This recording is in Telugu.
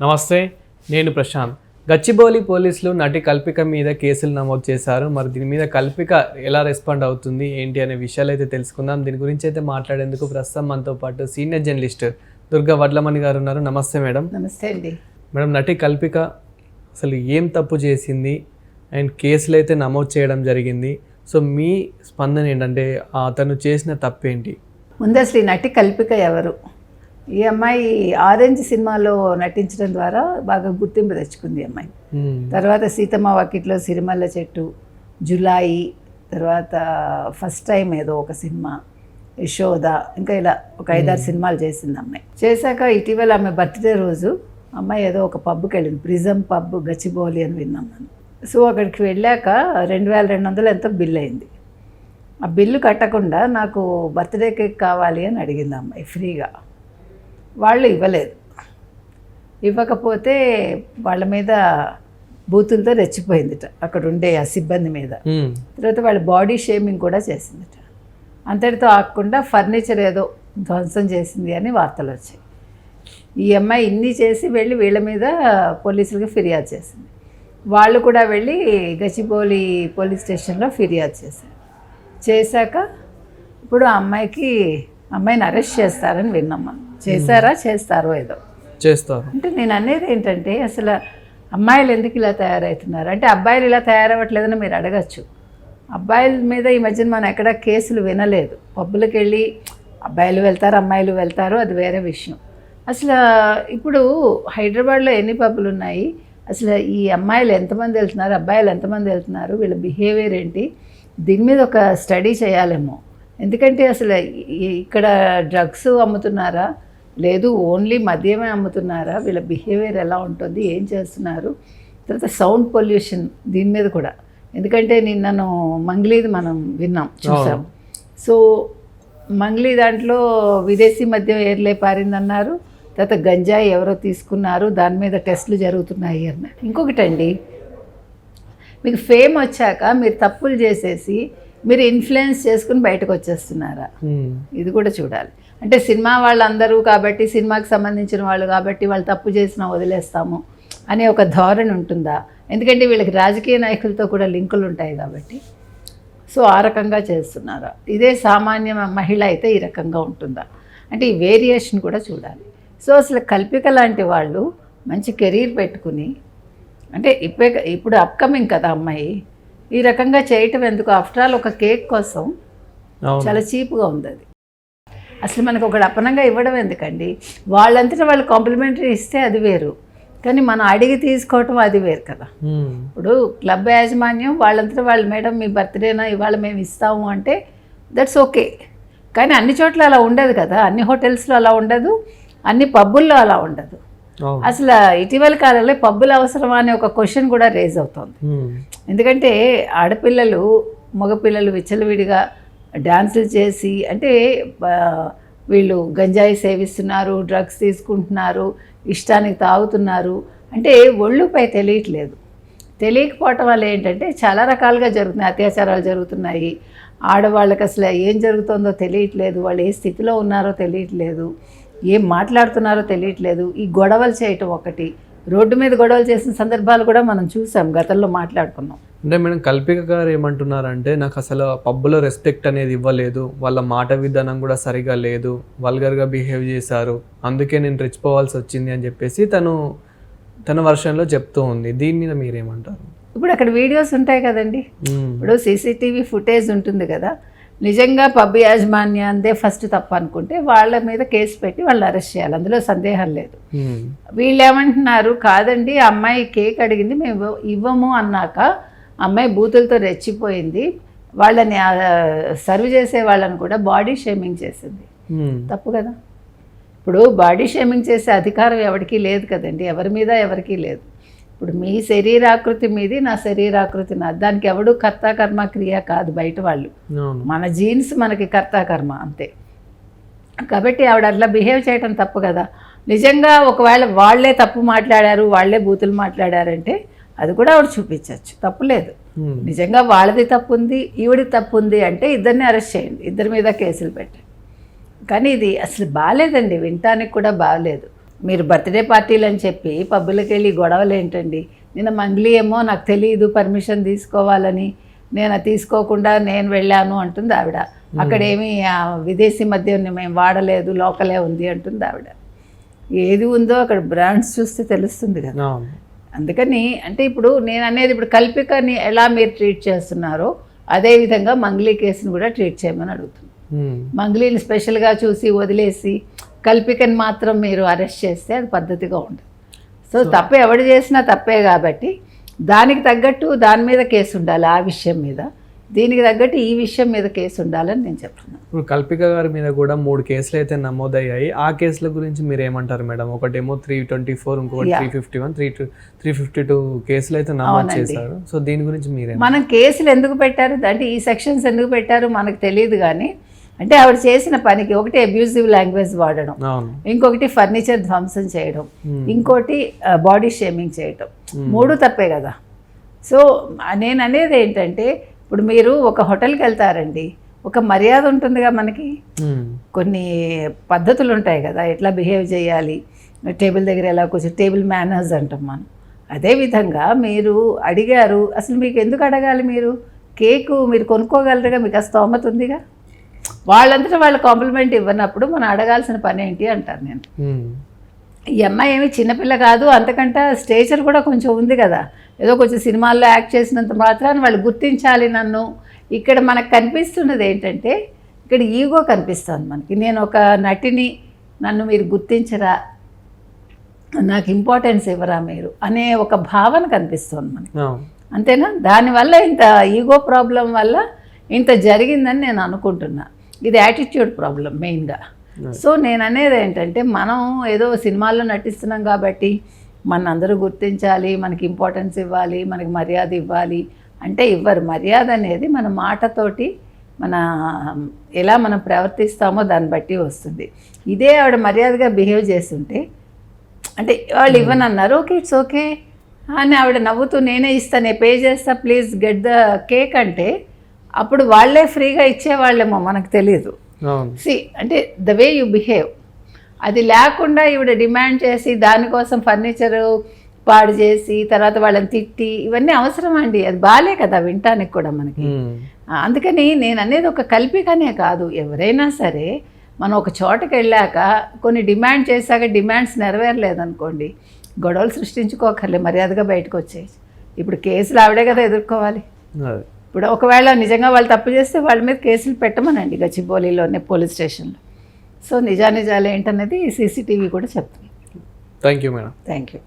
నమస్తే నేను ప్రశాంత్. గచ్చిబౌలి పోలీసులు నటి కల్పిక మీద కేసులు నమోదు చేశారు. మరి దీని మీద కల్పిక ఎలా రెస్పాండ్ అవుతుంది ఏంటి అనే విషయాలు అయితే తెలుసుకుందాం. దీని గురించి అయితే మాట్లాడేందుకు ప్రస్తుతం మనతో పాటు సీనియర్ జర్నలిస్ట్ దుర్గా వడ్లమణి గారు ఉన్నారు. నమస్తే మేడం. నమస్తే అండి. మేడం నటి కల్పిక అసలు ఏం తప్పు చేసింది? అండ్ కేసులు అయితే నమోదు చేయడం జరిగింది. సో మీ స్పందన ఏంటంటే అతను చేసిన తప్పేంటి? ముందు అసలు ఈ నటి కల్పిక ఎవరు? ఈ అమ్మాయి ఆరెంజ్ సినిమాలో నటించడం ద్వారా బాగా గుర్తింపు తెచ్చుకుంది అమ్మాయి. మ్మ్. తర్వాత సీతమ్మ వాకిట్లో సిరిమల్ల చెట్టు జులాయి తర్వాత ఫస్ట్ టైం ఏదో ఒక సినిమా యశోద ఇంకా ఇలా ఒక ఐదారు సినిమాలు చేసింది అమ్మాయి. చేశాక ఇటీవల ఆమె బర్త్డే రోజు అమ్మాయి ఏదో ఒక పబ్కి వెళ్ళింది. ప్రిజం పబ్ గచ్చిబౌలి అని విన్నాం మనం. సో అక్కడికి వెళ్ళాక రెండు వేల రెండు వందలు ఎంతో బిల్ అయింది. ఆ బిల్లు కట్టకుండా నాకు బర్త్డే కేక్ కావాలి అని అడిగింది అమ్మాయి ఫ్రీగా. వాళ్ళు ఇవ్వలేదు. ఇవ్వకపోతే వాళ్ళ మీద బూతులతో రెచ్చిపోయిందిట. అక్కడ ఉండే ఆ సిబ్బంది మీద. తర్వాత వాళ్ళ బాడీ షేమింగ్ కూడా చేసిందిట. అంతటితో ఆగకుండా ఫర్నిచర్ ఏదో ధ్వంసం చేసింది అని వార్తలు వచ్చాయి. ఈ అమ్మాయి ఇన్ని చేసి వెళ్ళి వీళ్ళ మీద పోలీసులకు ఫిర్యాదు చేసింది. వాళ్ళు కూడా వెళ్ళి గచ్చిబౌలి పోలీస్ స్టేషన్లో ఫిర్యాదు చేశారు. చేశాక ఇప్పుడు ఆ అమ్మాయికి అమ్మాయిని అరెస్ట్ చేస్తారని విన్నాం మనం. చేశారా? చేస్తారో ఏదో. చేస్తారు. అంటే నేను అనేది ఏంటంటే అసలు అమ్మాయిలు ఎందుకు ఇలా తయారవుతున్నారు? అంటే అబ్బాయిలు ఇలా తయారవ్వట్లేదని మీరు అడగచ్చు. అబ్బాయిల మీద ఈ మధ్యన మనం ఎక్కడ కేసులు వినలేదు. పబ్బులకు వెళ్ళి అబ్బాయిలు వెళ్తారు అమ్మాయిలు వెళ్తారు అది వేరే విషయం. అసలు ఇప్పుడు హైదరాబాద్లో ఎన్ని పబ్బులు ఉన్నాయి? అసలు ఈ అమ్మాయిలు ఎంతమంది వెళ్తున్నారు? అబ్బాయిలు ఎంతమంది వెళ్తున్నారు? వీళ్ళ బిహేవియర్ ఏంటి? దీని మీద ఒక స్టడీ చేయాలేమో. ఎందుకంటే అసలు ఇక్కడ డ్రగ్స్ అమ్ముతున్నారా? లేదు ఓన్లీ మద్యమే అమ్ముతున్నారా? వీళ్ళ బిహేవియర్ ఎలా ఉంటుంది? ఏం చేస్తున్నారు? తర్వాత సౌండ్ పొల్యూషన్ దీని మీద కూడా. ఎందుకంటే నిన్నను మంగ్లీది మనం విన్నాం చూసాం. సో మంగ్లీ దాంట్లో విదేశీ మద్యం ఏర్లే పారిందన్నారు. తర్వాత గంజాయి ఎవరో తీసుకున్నారు. దాని మీద టెస్టులు జరుగుతున్నాయి అన్నారు. ఇంకొకటండి మీకు ఫేమ్ వచ్చాక మీరు తప్పులు చేసేసి మీరు ఇన్ఫ్లుయెన్స్ చేసుకుని బయటకు వచ్చేస్తున్నారా. ఇది కూడా చూడాలి. అంటే సినిమా వాళ్ళందరూ కాబట్టి సినిమాకి సంబంధించిన వాళ్ళు కాబట్టి వాళ్ళు తప్పు చేసినా వదిలేస్తాము అనే ఒక ధోరణి ఉంటుందా? ఎందుకంటే వీళ్ళకి రాజకీయ నాయకులతో కూడా లింకులు ఉంటాయి కాబట్టి. సో ఆ రకంగా చేస్తున్నారా? ఇదే సామాన్య మహిళ అయితే ఈ రకంగా ఉంటుందా? అంటే ఈ వేరియేషన్ కూడా చూడాలి. సో అసలు కల్పిక లాంటి వాళ్ళు మంచి కెరీర్ పెట్టుకుని అంటే ఇప్పే ఇప్పుడు అప్కమింగ్ కదా అమ్మాయి ఈ రకంగా చేయటం ఎందుకు? ఆఫ్టర్ ఆల్ ఒక కేక్ కోసం చాలా చీప్గా ఉంది అది. అసలు మనకు ఒకటి అపనంగా ఇవ్వడం ఎందుకండి? వాళ్ళంతటా వాళ్ళు కాంప్లిమెంటరీ ఇస్తే అది వేరు. కానీ మనం అడిగి తీసుకోవటం అది వేరు కదా. ఇప్పుడు క్లబ్ యాజమాన్యం వాళ్ళంతటా వాళ్ళు మేడం మీ బర్త్డేనా ఇవాళ మేము ఇస్తాము అంటే దట్స్ ఓకే. కానీ అన్ని చోట్ల అలా ఉండదు కదా. అన్ని హోటల్స్లో అలా ఉండదు. అన్ని పబ్బుల్లో అలా ఉండదు. అసలు ఇటీవల కాలంలో పబ్బులు అవసరమా అనే ఒక క్వశ్చన్ కూడా రేజ్ అవుతుంది. ఎందుకంటే ఆడపిల్లలు మగపిల్లలు విచ్చలవిడిగా డ్యాన్సులు చేసి అంటే వీళ్ళు గంజాయి సేవిస్తున్నారు డ్రగ్స్ తీసుకుంటున్నారు ఇష్టానికి తాగుతున్నారు. అంటే ఒళ్ళుపై తెలియట్లేదు. తెలియకపోవటం వల్ల ఏంటంటే చాలా రకాలుగా జరుగుతున్నాయి అత్యాచారాలు జరుగుతున్నాయి. ఆడవాళ్ళకి అసలు ఏం జరుగుతుందో తెలియట్లేదు. వాళ్ళు ఏ స్థితిలో ఉన్నారో తెలియట్లేదు. ఏం మాట్లాడుతున్నారో తెలియట్లేదు. ఈ గొడవలు చేయటం ఒకటి. రోడ్డు మీద గొడవలు చేసిన సందర్భాలు కూడా మనం చూసాం గతంలో మాట్లాడుకున్నాం. అంటే మేడం కల్పిక గారు ఏమంటున్నారంటే నాకు అసలు పబ్బులో రెస్పెక్ట్ అనేది ఇవ్వలేదు. వాళ్ళ మాట విధానం కూడా సరిగా లేదు. వల్గర్గా బిహేవ్ చేశారు. అందుకే నేను రెచ్చిపోవాల్సి వచ్చింది అని చెప్పేసి తను తన వర్షన్లో చెప్తూ ఉంది. దీని మీద మీరేమంటారు? ఇప్పుడు అక్కడ వీడియోస్ ఉంటాయి కదండి. ఇప్పుడు సీసీటీవీ ఫుటేజ్ ఉంటుంది కదా. నిజంగా పబ్ యాజమాన్యందే ఫస్ట్ తప్పు అనుకుంటే వాళ్ళ మీద కేసు పెట్టి వాళ్ళని అరెస్ట్ చేయాలి. అందులో సందేహం లేదు. వీళ్ళు ఏమంటున్నారు కాదండి అమ్మాయి కేక్ అడిగింది మేము ఇవ్వ- ఇవ్వము అన్నాక అమ్మాయి బూతులతో రెచ్చిపోయింది. వాళ్ళని సర్వ్ చేసే వాళ్ళని కూడా బాడీ షేమింగ్ చేసింది. తప్పు కదా? ఇప్పుడు బాడీ షేమింగ్ చేసే అధికారం ఎవరికీ లేదు కదండి. ఎవరి మీద ఎవరికీ లేదు. ఇప్పుడు మీ శరీరాకృతి మీది నా శరీరాకృతి నా దానికి ఎవడు కర్త కర్మ క్రియ కాదు బయట వాళ్ళు. మన జీన్స్ మనకి కర్త కర్మ అంతే. కాబట్టి ఆవిడ అట్లా బిహేవ్ చేయటం తప్పు కదా? నిజంగా ఒకవేళ వాళ్ళే తప్పు మాట్లాడారు వాళ్ళే బూతులు మాట్లాడారంటే అది కూడా ఆవిడ చూపించవచ్చు తప్పు లేదు. మ్మ్. నిజంగా వాళ్ళది తప్పు ఉంది ఈవిడి తప్పు ఉంది అంటే ఇద్దరిని అరెస్ట్ చేయండి. ఇద్దరి మీద కేసులు పెట్టండి. కానీ ఇది అసలు బాగాలేదండి వినటానికి కూడా బాగాలేదు మీరు బర్త్డే పార్టీలు అని చెప్పి పబ్బులకి వెళ్ళి గొడవలు ఏంటండి? నిన్న మంగ్లీ ఏమో నాకు తెలియదు పర్మిషన్ తీసుకోవాలని. నేను తీసుకోకుండా నేను వెళ్ళాను అంటుంది ఆవిడ. అక్కడ ఏమి ఆ, విదేశీ మద్యం మేము వాడలేదు లోకలే ఉంది అంటుంది ఆవిడ. ఏది ఉందో అక్కడ బ్రాండ్స్ చూస్తే తెలుస్తుంది కదా. అందుకని అంటే ఇప్పుడు నేను అనేది ఇప్పుడు కల్పికని ఎలా మీరు ట్రీట్ చేస్తున్నారో అదే విధంగా మంగ్లీ కేసుని కూడా ట్రీట్ చేయమని అడుగుతున్నాను. మంగ్లీని స్పెషల్గా చూసి వదిలేసి కల్పికని మాత్రం మీరు అరెస్ట్ చేస్తే అది పద్ధతిగా ఉండదు. సో తప్పు ఎవడు చేసినా తప్పే కాబట్టి దానికి తగ్గట్టు దాని మీద కేసు ఉండాలి ఆ విషయం మీద. దీనికి తగ్గట్టు ఈ విషయం మీద కేసు ఉండాలని నేను చెప్తున్నాను. ఇప్పుడు కల్పిక గారి మీద కూడా మూడు కేసులు అయితే నమోదయ్యాయి. ఆ కేసుల గురించి మీరు ఏమంటారు మేడం? ఒకటేమో త్రీ ట్వంటీ ఫోర్ ఇంకొకటి three fifty one three three fifty two కేసులు అయితే నమోదు చేశారు. సో దీని గురించి మీరే మనం కేసులు ఎందుకు పెట్టారు? అంటే ఈ సెక్షన్స్ ఎందుకు పెట్టారు? మనకు తెలియదు కానీ అంటే ఆవిడ చేసిన పనికి ఒకటి అబ్యూజివ్ లాంగ్వేజ్ వాడడం ఇంకొకటి ఫర్నిచర్ ధ్వంసం చేయడం ఇంకోటి బాడీ షేమింగ్ చేయడం మూడు తప్పే కదా. సో నేను అనేది ఏంటంటే ఇప్పుడు మీరు ఒక హోటల్కి వెళ్తారండి. ఒక మర్యాద ఉంటుందిగా మనకి. కొన్ని పద్ధతులు ఉంటాయి కదా ఎట్లా బిహేవ్ చేయాలి టేబుల్ దగ్గర ఎలా కూర్చో టేబుల్ మేనర్స్ అంటాం మనం. అదేవిధంగా మీరు అడిగారు అసలు మీకు ఎందుకు అడగాలి మీరు? కేకు మీరు కొనుక్కోగలరుగా మీకు ఆ స్తోమత ఉందిగా? వాళ్ళంతటా వాళ్ళు కాంప్లిమెంట్ ఇవ్వనప్పుడు మనం అడగాల్సిన పని ఏంటి అంటారు నేను. ఈ అమ్మాయి ఏమి చిన్నపిల్ల కాదు అంతకంటే స్టేచర్ కూడా కొంచెం ఉంది కదా. ఏదో కొంచెం సినిమాల్లో యాక్ట్ చేసినంత మాత్రాన్ని వాళ్ళు గుర్తించాలి నన్ను. ఇక్కడ మనకు కనిపిస్తున్నది ఏంటంటే ఇక్కడ ఈగో కనిపిస్తుంది మనకి. నేను ఒక నటిని నన్ను మీరు గుర్తించరా? నాకు ఇంపార్టెన్స్ ఇవ్వరా మీరు? అనే ఒక భావన కనిపిస్తుంది మనకి. అంతేనా? దానివల్ల ఇంత ఈగో ప్రాబ్లం వల్ల ఇంత జరిగిందని నేను అనుకుంటున్నా. ఇది యాటిట్యూడ్ ప్రాబ్లం మెయిన్గా. సో నేను అనేది ఏంటంటే మనం ఏదో సినిమాల్లో నటిస్తున్నాం కాబట్టి మన అందరూ గుర్తించాలి మనకి ఇంపార్టెన్స్ ఇవ్వాలి మనకి మర్యాద ఇవ్వాలి. అంటే ఇవ్వరు. మర్యాద అనేది మన మాటతోటి మన ఎలా మనం ప్రవర్తిస్తామో దాన్ని బట్టి వస్తుంది. ఇదే ఆవిడ మర్యాదగా బిహేవ్ చేస్తుంటే అంటే వాళ్ళు ఇవ్వనన్నారు ఓకే ఇట్స్ ఓకే అని ఆవిడ నవ్వుతూ నేనే ఇస్తాను పే చేస్తా ప్లీజ్ గెట్ ద కేక్ అంటే అప్పుడు వాళ్ళే ఫ్రీగా ఇచ్చేవాళ్ళేమో మనకు తెలియదు సి అంటే ద వే యూ బిహేవ్. అది లేకుండా ఈవిడ డిమాండ్ చేసి దానికోసం ఫర్నిచరు పాడు చేసి తర్వాత వాళ్ళని తిట్టి ఇవన్నీ అవసరం అండి. అది బాలే కదా వినటానికి కూడా మనకి. అందుకని నేను అనేది ఒక కల్పికనే కాదు. ఎవరైనా సరే మనం ఒక చోటకి వెళ్ళాక కొన్ని డిమాండ్ చేశాక డిమాండ్స్ నెరవేరలేదనుకోండి గొడవలు సృష్టించుకోకర్లే మర్యాదగా బయటకు వచ్చేయి ఇప్పుడు కేసులు ఆవిడే కదా ఎదుర్కోవాలి. ఇప్పుడు ఒకవేళ నిజంగా వాళ్ళు తప్పు చేస్తే వాళ్ళ మీద కేసులు పెట్టమనండి గచ్చిబౌలిలోనే పోలీస్ స్టేషన్లో. సో నిజానిజాలు ఏంటనేది సీసీటీవీ కూడా చెప్తుంది. Thank you madam thank you